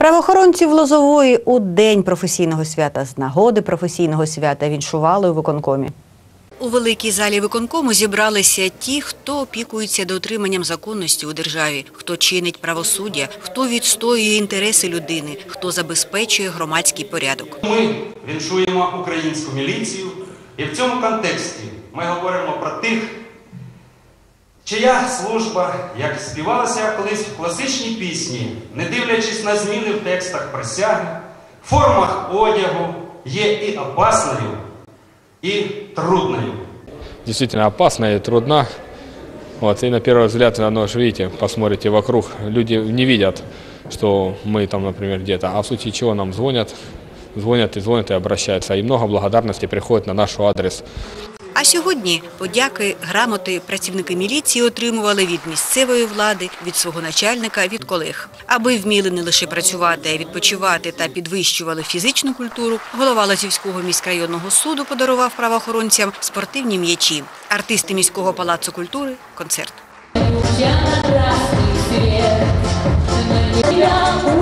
Правоохоронці в Лозової у день професійного свята з нагоди професійного свята віншували у виконкомі. У великій залі виконкому зібралися ті, хто опікується дотриманням законності у державі, хто чинить правосуддя, хто відстоює інтереси людини, хто забезпечує громадський порядок. Ми віншуємо українську міліцію, і в цьому контексті ми говоримо про тих, чия служба, як співалася колись в класичній пісні, не дивлячись на зміни в текстах присяги, в формах одягу, є і опасною, і трудною. действительно опасна и трудна. Вот, и на первый взгляд, оно же, видите, посмотрите вокруг, люди не видят, что мы там, например, где-то, а в случае чего нам звонят, звонят и звонят и обращаются. И много благодарности приходит на наш адрес. А сьогодні подяки, грамоти працівники міліції отримували від місцевої влади, від свого начальника, від колег. Аби вміли не лише працювати, а й відпочивати та підвищували фізичну культуру, голова Лазівського міськрайонного суду подарував правоохоронцям спортивні м'ячі. Артисти міського палацу культури концерт. Я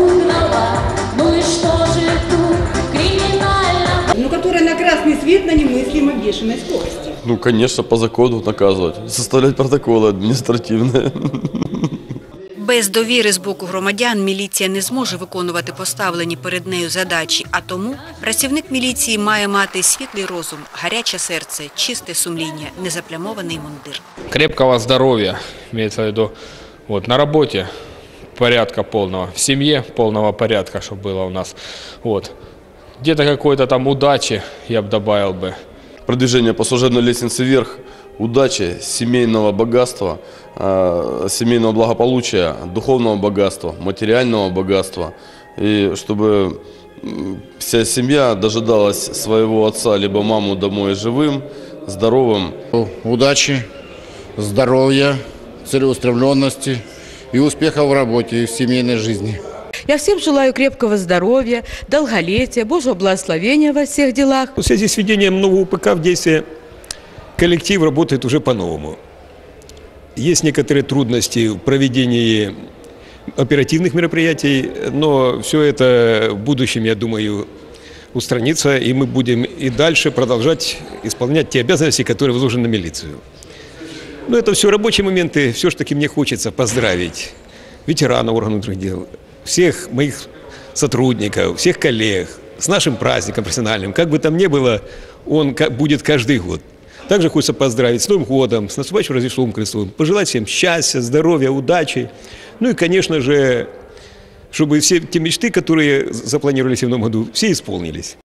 красный свет на немыслимо бешеной скорости. Ну, конечно, по закону наказывать, составлять протоколы административные. Без довіри з боку громадян міліція не зможе виконувати поставлені перед нею задачі, а тому працівник міліції має мати світлий розум, гаряче серце, чисте сумління, незаплямований мундир. Крепкого здоровья, имеется в виду, вот, на работе порядка полного, в семье полного порядка, чтобы было у нас. Вот. Где-то какой-то там удачи я бы добавил бы. Продвижение по служебной лестнице вверх, удачи, семейного богатства, э, семейного благополучия, духовного богатства, материального богатства. И чтобы вся семья дожидалась своего отца либо маму домой живым, здоровым, удачи, здоровья, целеустремленности и успеха в работе и в семейной жизни. Я всем желаю крепкого здоровья, долголетия, Божьего благословения во всех делах. В связи с введением нового УПК в действие коллектив работает уже по-новому. Есть некоторые трудности в проведении оперативных мероприятий, но все это в будущем, я думаю, устранится, и мы будем и дальше продолжать исполнять те обязанности, которые возложены на милицию. Но это все рабочие моменты. Все же таки мне хочется поздравить ветеранов органов дел, всех моих сотрудников, всех коллег с нашим праздником профессиональным. Как бы там ни было, он будет каждый год. Также хочется поздравить с Новым годом, с наступающим Рождеством Христовым, пожелать всем счастья, здоровья, удачи. Ну и, конечно же, чтобы все те мечты, которые запланировались в новом году, все исполнились.